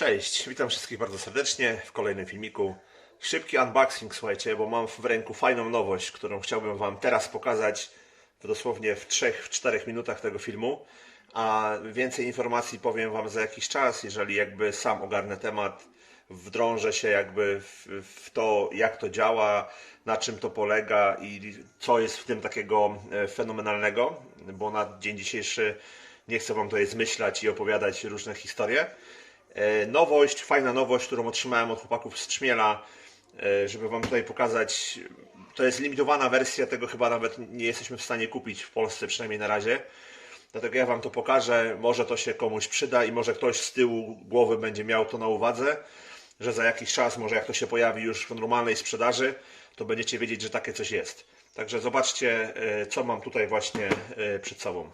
Cześć, witam wszystkich bardzo serdecznie w kolejnym filmiku. Szybki unboxing, słuchajcie, bo mam w ręku fajną nowość, którą chciałbym Wam teraz pokazać dosłownie w 3-4 minutach tego filmu. A więcej informacji powiem Wam za jakiś czas, jeżeli jakby sam ogarnę temat, wdrążę się jakby w, w to, jak to działa, na czym to polega i co jest w tym takiego e, fenomenalnego, bo na dzień dzisiejszy nie chcę Wam tutaj zmyślać i opowiadać różne historie. E, Nowość, fajna nowość, którą otrzymałem od chłopaków z Trzmiela, e, żeby Wam tutaj pokazać. To jest limitowana wersja, tego chyba nawet nie jesteśmy w stanie kupić w Polsce, przynajmniej na razie. Dlatego ja Wam to pokażę, może to się komuś przyda i może ktoś z tyłu głowy będzie miał to na uwadze, że za jakiś czas, może jak to się pojawi już w normalnej sprzedaży, to będziecie wiedzieć, że takie coś jest. Także zobaczcie, e, co mam tutaj właśnie przed sobą.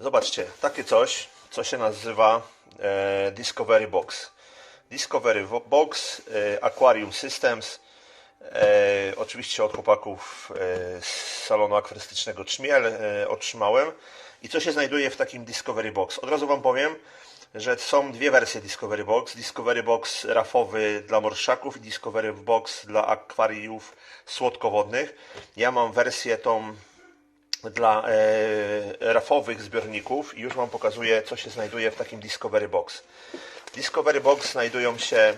Zobaczcie, takie coś, co się nazywa Discovery Box. Discovery Box, e, Aquarium Systems, e, oczywiście od chłopaków e, z salonu akwarystycznego Trzmiel e, otrzymałem. I co się znajduje w takim Discovery Box? Od razu Wam powiem, że są dwie wersje Discovery Box. Discovery Box rafowy dla morszaków i Discovery Box dla akwariów słodkowodnych. Ja mam wersję tą dla e, rafowych zbiorników i już Wam pokazuję, co się znajduje w takim Discovery Box. W Discovery Box znajdują się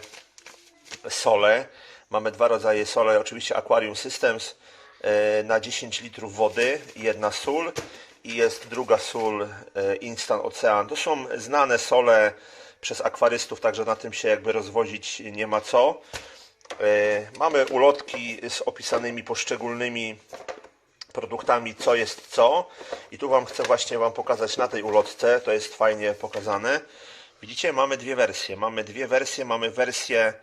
sole. Mamy dwa rodzaje sole, oczywiście Aquarium Systems e, na 10 litrów wody, jedna sól i jest druga sól e, Instant Ocean. To są znane sole przez akwarystów, także na tym się jakby rozwozić nie ma co. Mamy ulotki z opisanymi poszczególnymi produktami, co jest co. I tu Wam chcę właśnie Wam pokazać na tej ulotce, to jest fajnie pokazane. Widzicie, mamy dwie wersje. Mamy dwie wersje, mamy wersję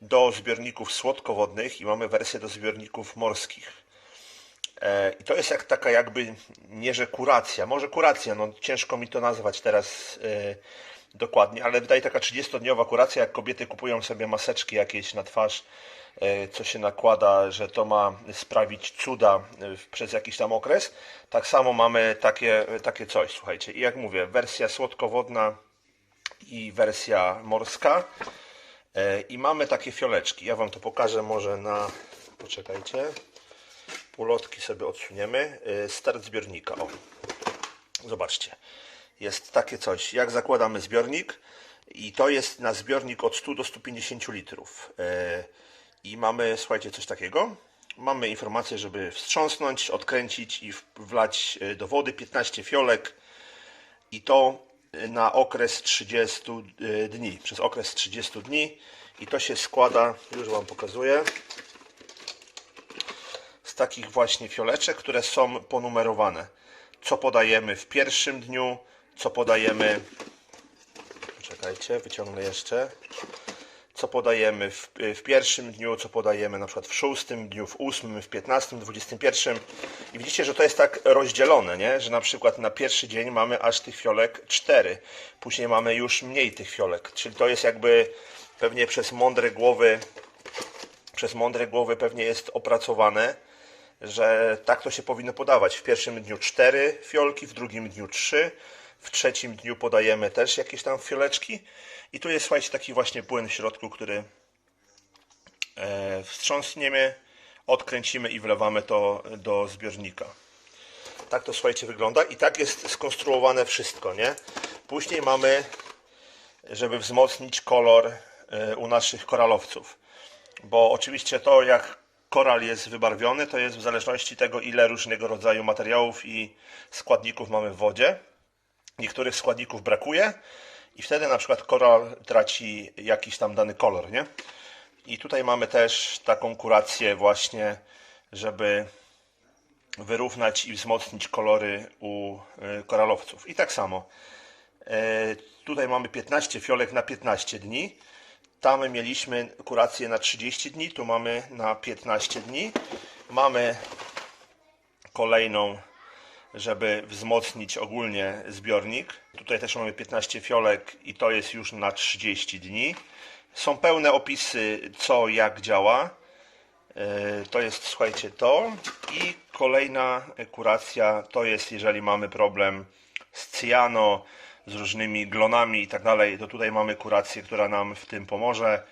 do zbiorników słodkowodnych i mamy wersję do zbiorników morskich. E, I to jest jak taka jakby, nie że kuracja, może kuracja, no ciężko mi to nazwać teraz e, dokładnie, ale wydaje taka 30-dniowa kuracja, jak kobiety kupują sobie maseczki jakieś na twarz, co się nakłada, że to ma sprawić cuda e, przez jakiś tam okres. Tak samo mamy takie, takie coś, słuchajcie. I jak mówię, wersja słodkowodna i wersja morska. E, I mamy takie fioleczki. Ja Wam to pokażę może na... Poczekajcie. Ulotki sobie odsuniemy. E, Start zbiornika. O. Zobaczcie. Jest takie coś. Jak zakładamy zbiornik i to jest na zbiornik od 100 do 150 litrów. E, I mamy, słuchajcie, coś takiego. Mamy informację, żeby wstrząsnąć, odkręcić i wlać e, do wody 15 fiolek i to na okres 30 e, dni, przez okres 30 dni i to się składa, już Wam pokazuję, z takich właśnie fioleczek, które są ponumerowane. Co podajemy w pierwszym dniu, co podajemy, czekajcie, wyciągnę jeszcze, co podajemy w, w pierwszym dniu, co podajemy na przykład w szóstym dniu, w ósmym, w piętnastym, dwudziestym pierwszym. I widzicie, że to jest tak rozdzielone, nie? że na przykład na pierwszy dzień mamy aż tych fiolek cztery, później mamy już mniej tych fiolek, czyli to jest jakby pewnie przez mądre głowy, przez mądre głowy pewnie jest opracowane, że tak to się powinno podawać. W pierwszym dniu cztery fiolki, w drugim dniu trzy, w trzecim dniu podajemy też jakieś tam fioleczki. I tu jest, słuchajcie, taki właśnie płyn w środku, który e, wstrząsniemy, odkręcimy i wlewamy to do zbiornika. Tak to, słuchajcie, wygląda i tak jest skonstruowane wszystko, nie? Później mamy, żeby wzmocnić kolor e, u naszych koralowców bo oczywiście to jak koral jest wybarwiony, to jest w zależności tego, ile różnego rodzaju materiałów i składników mamy w wodzie. Niektórych składników brakuje i wtedy na przykład koral traci jakiś tam dany kolor, nie? I tutaj mamy też taką kurację właśnie, żeby wyrównać i wzmocnić kolory u y, koralowców. I tak samo. E, Tutaj mamy 15 fiolek na 15 dni. Tam mieliśmy kurację na 30 dni, tu mamy na 15 dni. Mamy kolejną, żeby wzmocnić ogólnie zbiornik. Tutaj też mamy 15 fiolek i to jest już na 30 dni. Są pełne opisy co jak działa. E, To jest, słuchajcie, to. I kolejna kuracja to jest, jeżeli mamy problem z cyjano, z różnymi glonami i tak dalej, to tutaj mamy kurację, która nam w tym pomoże.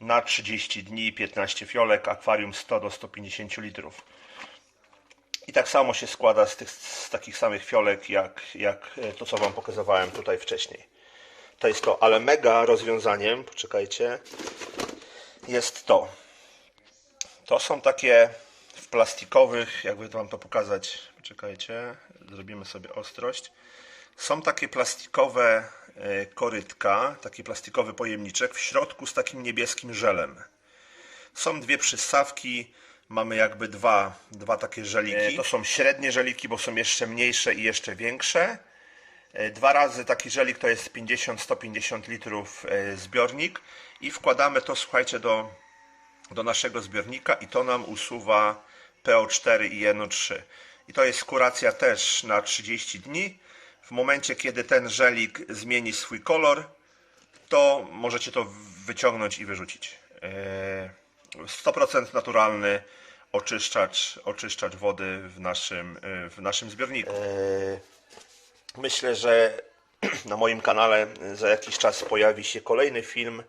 Na 30 dni 15 fiolek, akwarium 100 do 150 litrów. Tak samo się składa z, tych, z takich samych fiolek, jak, jak e, to, co Wam pokazywałem tutaj wcześniej. To jest to, ale mega rozwiązaniem, poczekajcie, jest to. To są takie w plastikowych, jakby Wam to pokazać, poczekajcie, zrobimy sobie ostrość. Są takie plastikowe e, korytka, taki plastikowy pojemniczek w środku z takim niebieskim żelem. Są dwie przystawki, mamy jakby dwa, dwa takie żeliki. To są średnie żeliki, bo są jeszcze mniejsze i jeszcze większe. E, Dwa razy taki żelik to jest 50-150 litrów e, zbiornik i wkładamy to, słuchajcie, do, do naszego zbiornika i to nam usuwa PO4 i NO3. I to jest kuracja też na 30 dni. W momencie, kiedy ten żelik zmieni swój kolor, to możecie to wyciągnąć i wyrzucić. E, 100% naturalny oczyszczacz, oczyszczacz wody w naszym, e, w naszym zbiorniku. Myślę, że na moim kanale za jakiś czas pojawi się kolejny film e,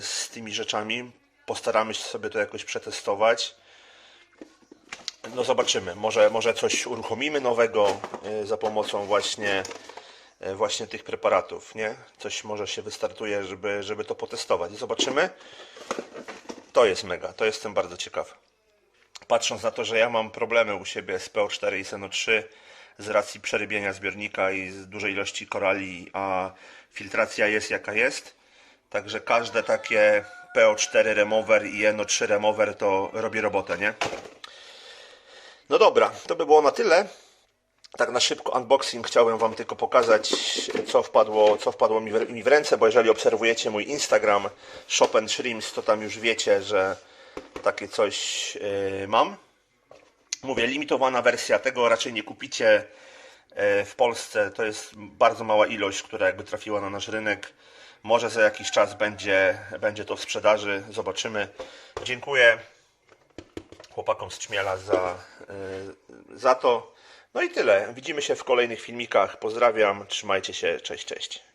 z tymi rzeczami. Postaramy się sobie to jakoś przetestować. No zobaczymy, może, może coś uruchomimy nowego e, za pomocą właśnie, e, właśnie tych preparatów, nie? Coś może się wystartuje, żeby, żeby to potestować. Zobaczymy. To jest mega, to jestem bardzo ciekaw. Patrząc na to, że ja mam problemy u siebie z PO4 i SNO3 z racji przerybienia zbiornika i z dużej ilości korali, a filtracja jest jaka jest. Także każde takie PO4 remover i NO3 remover to robi robotę, nie? No dobra, to by było na tyle. Tak na szybko unboxing chciałem Wam tylko pokazać, co wpadło, co wpadło mi w, mi w ręce, bo jeżeli obserwujecie mój Instagram Shop and Shrimps, to tam już wiecie, że takie coś yy, mam. Mówię, limitowana wersja, tego raczej nie kupicie e, w Polsce. To jest bardzo mała ilość, która jakby trafiła na nasz rynek. Może za jakiś czas będzie, będzie to w sprzedaży, zobaczymy. Dziękuję chłopakom z Czmiela za, e, za to. No i tyle. Widzimy się w kolejnych filmikach. Pozdrawiam, trzymajcie się, cześć, cześć.